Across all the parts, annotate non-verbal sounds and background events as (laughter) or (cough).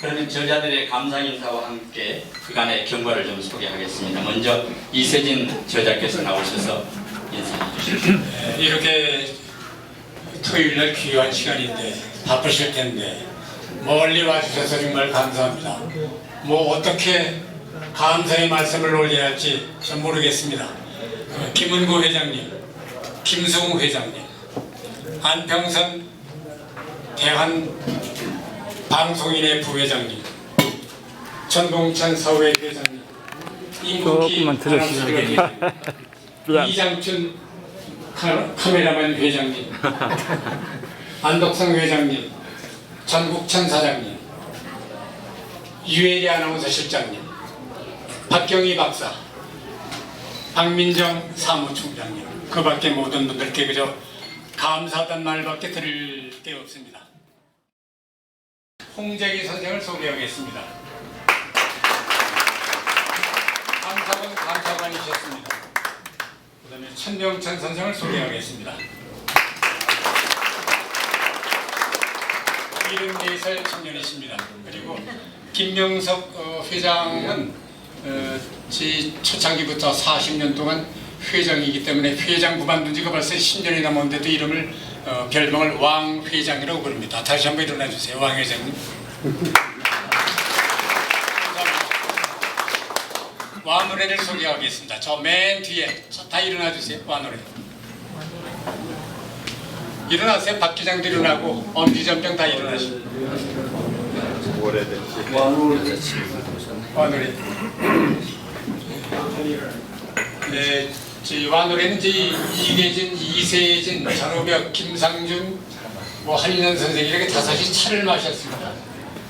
그러면 저자들의 감사 인사와 함께 그간의 경과를 좀 소개하겠습니다. 먼저 이세진 저자께서 나오셔서 인사해 주십시오. 네, 이렇게 토요일 날 귀한 시간인데 바쁘실 텐데 멀리 와주셔서 정말 감사합니다. 뭐 어떻게 감사의 말씀을 올려야 할지 전 모르겠습니다. 어, 김은구 회장님, 김승우 회장님, 안평선 대한 방송인의 부회장님, 전동찬 서회 회장님, 임국희 조금만 들으시죠. 아나운서 회장님, 미안. (laughs) 이장춘 카, 카메라맨 회장님, 안덕성 회장님, 전국천 사장님, 유혜리 아나운서 실장님, 박경희 박사, 박민정 사무총장님, 그 밖에 모든 분들께 그저 감사하다는 말밖에 드릴 게 없습니다. 홍재기 선생을 소개하겠습니다. 감사원 감사관이셨습니다. 그 다음에 천명천 선생을 소개하겠습니다. 74살 청년이십니다. 그리고 김명석 어, 회장은 어, 제 초창기부터 40년 동안 회장이기 때문에 회장 그만둔 지가 벌써 10년이 넘었는데도 이름을 어, 별명을 왕 회장이라고 부릅니다. 다시 한번 일어나 주세요, 왕 회장님. 와 노래를 소개하겠습니다. 저 맨 뒤에 저 다 일어나 주세요. 와 노래. 일어나세요. 박 기장도 일어나고 엄지점장 다 일어나시고. 와노래. 네, 이제 이계진, 이세진, 전호벽, 김상준, 뭐 한인현 선생 이렇게 다섯이 차를 마셨습니다.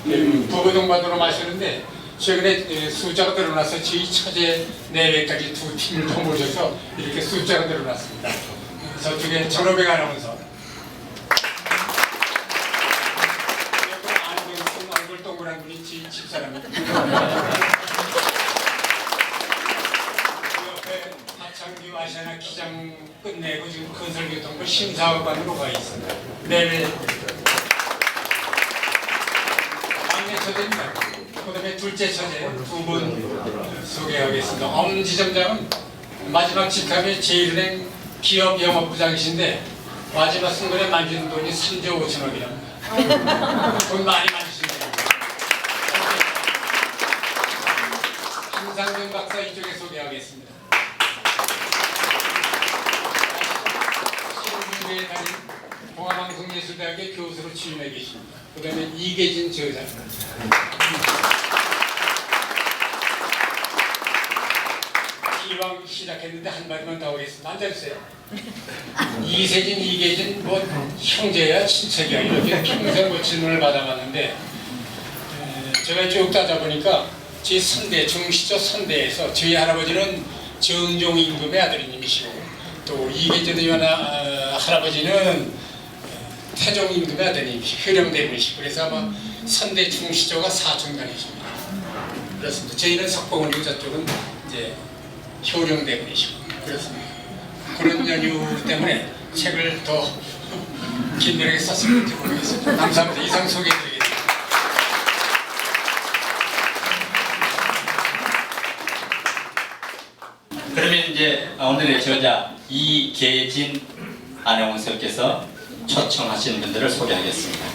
음, 부부동반으로 마시는데 최근에 에, 숫자가 늘어나서 저희 처제 내외까지 두 팀을 더 모셔서 이렇게 숫자가 늘어났습니다. 저쪽에 전호백 아나운서 그리고 안경쓴 얼굴 동그란 분이 지 집사람입니다. 그 옆에 하창규 아시아나 기장 끝내고 지금 건설교통부 심사관으로 가 있습니다. 내외 막내 처제입니다. 그다음에 둘째 처제 두 분 소개하겠습니다. 엄지점장은 마지막 직함이 제일은행 기업 영업부장이신데 마지막 순간에 만지는 돈이 3조 5천 원이랍니다. 돈 많이 만지신다. 김상준 박사 이쪽에 소개하겠습니다. 신문대에 다닌 동아방송예술대학의 교수로 취임해 계십니다. 그 다음에 이계진 저자. 기왕 시작했는데 한마디만 더 하겠습니다. 앉아주세요. 이세진, 이계진 뭐 형제야 친척이야 이렇게 평생 뭐 질문을 받아봤는데 에, 제가 쭉 따져보니까 제 선대 중시조 선대에서 저희 할아버지는 정종 임금의 아들님이시고 또 이계진 의원 아, 할아버지는 태종 임금의 아들님이시고 효령대군이시고 그래서 아마 선대 중시조가 사촌간이십니다. 그렇습니다. 저희는 석봉원이고 저쪽은 이제 효령대군이시고 그렇습니다. 그런 연유 때문에 책을 더 긴밀하게 썼을지 모르겠습니다. 감사합니다. 이상 소개해드리겠습니다. 그러면 이제 오늘의 저자 이계진 아나운서께서 초청하신 분들을 소개하겠습니다.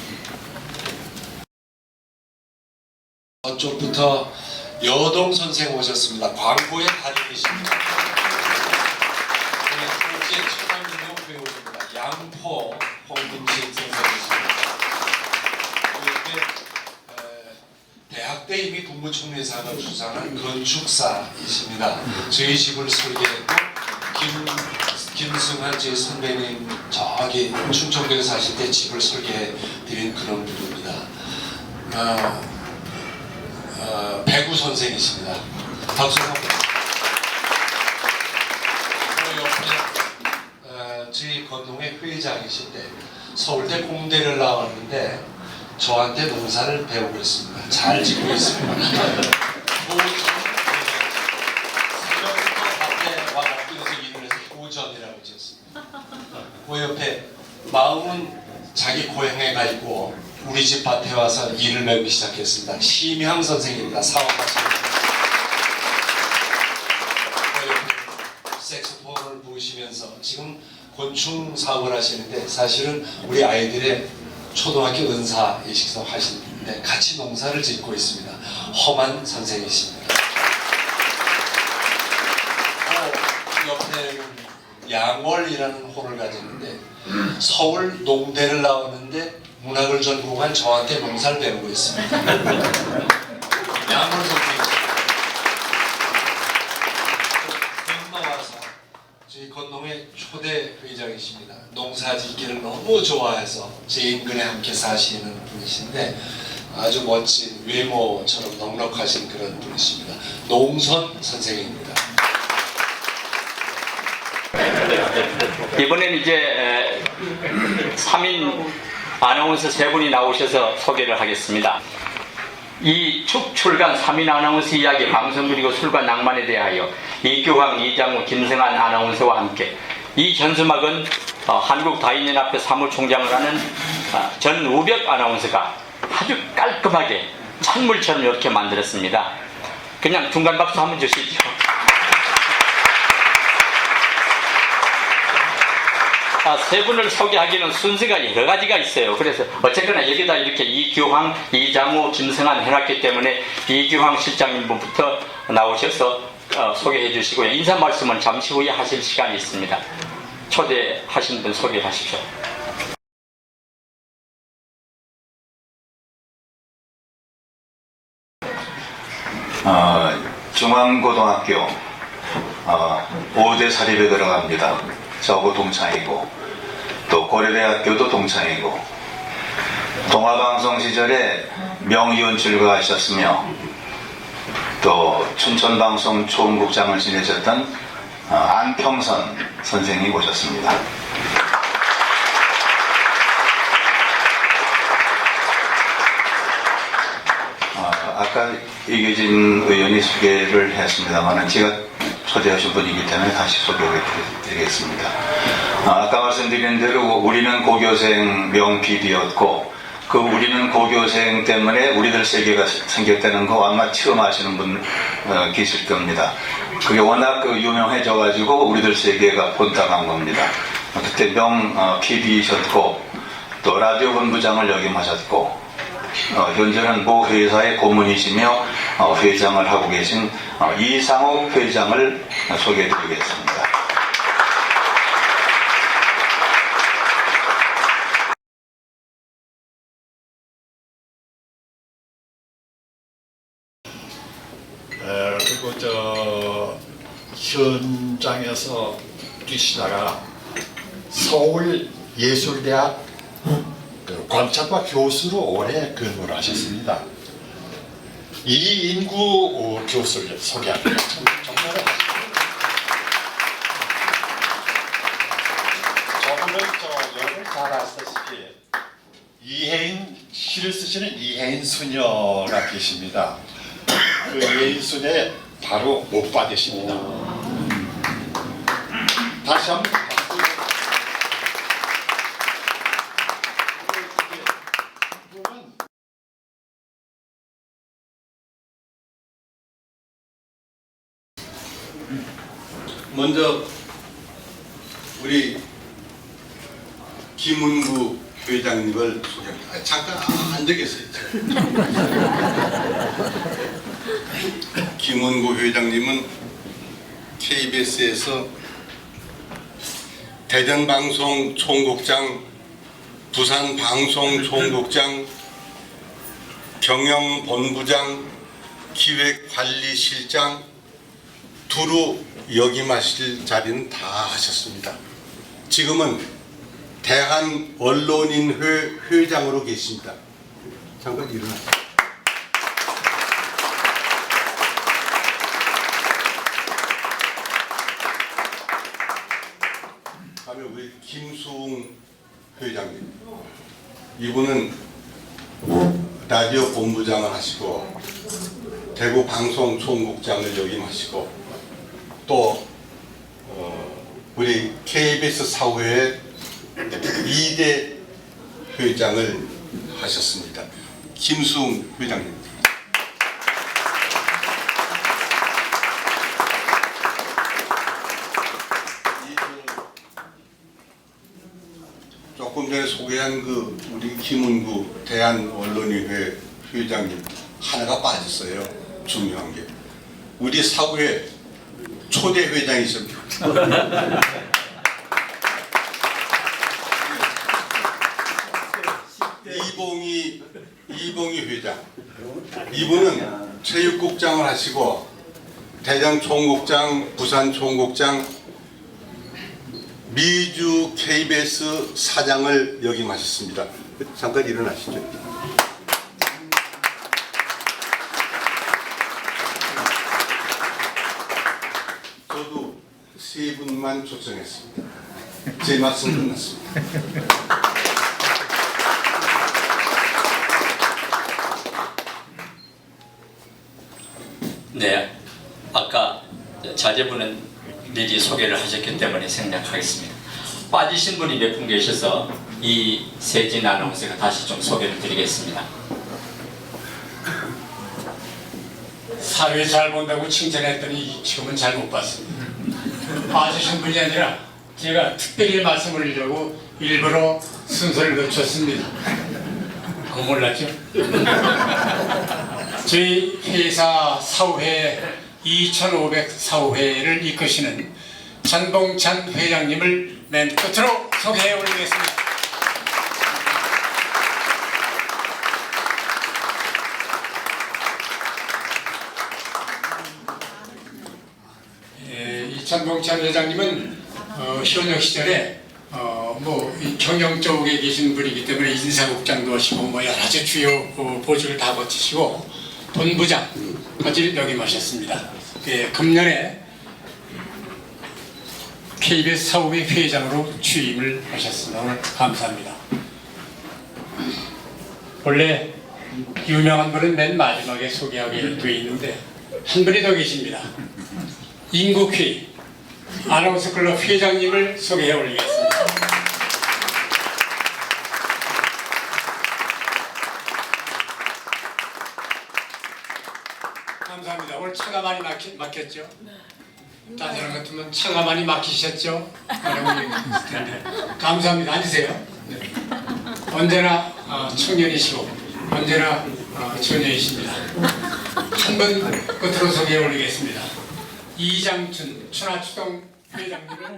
저쪽부터 여동 선생 오셨습니다. 광고의 달인이십니다. 네, 국제 천안민요 배우입니다. 양포 홍금식 선생이십니다. 대학 때 이미 국무총리상을 수상한 건축사이십니다. 저희 집을 설계했고 김 김승환 제 선배님 저기 충청도에 사실 때 집을 설계해 드린 그런 분입니다. 어, 어, 배구 선생이십니다. 박수 옆에 어, 저희 건동의 회장이신데 서울대 공대를 나왔는데 저한테 농사를 배우고 있습니다. 잘 짓고 있습니다. 좋은 새벽부터 밖에 와 학교에서 일을 해서 호전이라고 지었습니다. 그 옆에 마음은 자기 고향에 가 있고 우리 집 밭에 와서 일을 맺기 시작했습니다. 심향 선생입니다. 사업하시는 분. 색소폰을 부으시면서 지금 곤충 사업을 하시는데 사실은 우리 아이들의 초등학교 은사 이식서 하시는데 같이 농사를 짓고 있습니다. 험한 선생이십니다. 또 옆에는 양월이라는 호를 가졌는데 서울 농대를 나오는데 문학을 전공한 저한테 농사를 배우고 있습니다. (laughs) 선생님. 건너와서 저희 건농의 초대 회장이십니다. 농사짓기를 너무 좋아해서 제 인근에 함께 사시는 분이신데 아주 멋진 외모처럼 넉넉하신 그런 분이십니다. 농선 선생입니다. 이번엔 이제 에, 3인 아나운서 세 분이 나오셔서 소개를 하겠습니다. 이 축출간 3인 아나운서 이야기 방송 그리고 술과 낭만에 대하여 이규황, 이장우, 김승한 아나운서와 함께 이 현수막은 어, 한국 다인연합회 사무총장을 하는 어, 전우벽 아나운서가 아주 깔끔하게 찬물처럼 이렇게 만들었습니다. 그냥 중간 박수 한번 주시죠. 아, 세 분을 소개하기는 순서가 여러 가지가 있어요. 그래서 어쨌거나 여기다 이렇게 이규황, 이장우, 김승한 해놨기 때문에 이규황 실장님부터 나오셔서 어, 소개해 주시고요. 인사 말씀은 잠시 후에 하실 시간이 있습니다. 초대하신 분 소개하십시오. 어, 중앙고등학교 어, 5대 사립에 들어갑니다. 저하고 동창이고 또 고려대학교도 동창이고 동아방송 시절에 명의원 출가하셨으며 또 춘천방송 총국장을 지내셨던 어, 안평선 선생님 오셨습니다. 아, 아까 이계진 의원이 소개를 했습니다만 제가 초대하신 분이기 때문에 다시 소개를 드리겠습니다. 아, 까 말씀드린 대로 우리는 고교생 명PD였고 그 우리는 고교생 때문에 우리들 세계가 생겼다는 거 아마 처음 아시는 분 어, 계실 겁니다. 그게 워낙 그 유명해져가지고 우리들 세계가 본당한 겁니다. 그때 명 어, 또 라디오 본부장을 역임하셨고 어, 현재는 모 회사의 고문이시며 어, 회장을 하고 계신 어, 이상욱 회장을 소개해드리겠습니다. 에, 그리고 저 현장에서 뛰시다가 서울 예술대학 그 관찰과 교수로 오래 근무를 하셨습니다. 이 인구 어, 교수를 소개합니다. 정말 저분은 저 여러분 잘 아시다시피 이혜인 시를 쓰시는 이혜인 수녀가 계십니다. 그 예인순에 바로 못 받으십니다. 다시 한번 박수. 부분 먼저 우리 김은구 회장님을 소개합니다. 아, 잠깐 안 되겠어요. 김은구 회장님은 KBS에서 대전방송 총국장, 부산방송 총국장, 경영본부장, 기획관리실장, 두루 역임하실 자리는 다 하셨습니다. 지금은 대한 언론인 회, 회장으로 계십니다. 잠깐 일어나세요. 다음에 우리 김수웅 회장님. 이분은 라디오 본부장을 하시고 대구 방송 총국장을 역임하시고 또 어, 우리 KBS 사후에 2대 회장을 하셨습니다. 김수웅 회장님. 조금 전에 소개한 그 우리 김은구 대한언론인회 회장님 하나가 빠졌어요. 중요한 게 우리 사구의 초대 회장이십니다. (laughs) 이봉희 이봉희 회장 이분은 체육국장을 하시고 대전 총국장, 부산 총국장, 미주 KBS 사장을 역임하셨습니다. 잠깐 일어나시죠. 저도 세 분만 초청했습니다. 제 말씀 끝났습니다. 네, 아까 자제분은 미리 소개를 하셨기 때문에 생략하겠습니다. 빠지신 분이 몇 분 계셔서 이 세진 아나운서가 다시 좀 소개를 드리겠습니다. 사회 잘 본다고 칭찬했더니 지금은 잘 못 봤습니다. 빠지신 분이 아니라 제가 특별히 말씀을 드리려고 일부러 순서를 늦췄습니다. 그거 몰랐죠? (laughs) 저희 회사 사후회 2500 사후회를 이끄시는 전봉찬 회장님을 맨 끝으로 소개해 올리겠습니다. 전봉찬 회장님은 어, 현역 시절에 어, 뭐이 경영 쪽에 계신 분이기 때문에 인사국장도 하시고 뭐 여러 가지 주요 어, 보직을 다 거치시고 본부장까지 역임하셨습니다. 예, 금년에 KBS 사후회 회장으로 취임을 하셨습니다. 오늘 감사합니다. 원래 유명한 분은 맨 마지막에 소개하게 돼 있는데 한 분이 더 계십니다. 인국회 아나운서 클럽 회장님을 소개해 올리겠습니다. 감사합니다. 오늘 차가 많이 막히, 막혔죠? 딴 사람 같으면 차가 많이 막히셨죠? 얘기 텐데. 감사합니다. 앉으세요. 네. 언제나 어, 청년이시고 언제나 어, 처녀이십니다. 한분 끝으로 소개해 올리겠습니다. 이장춘 천하추동 회장님을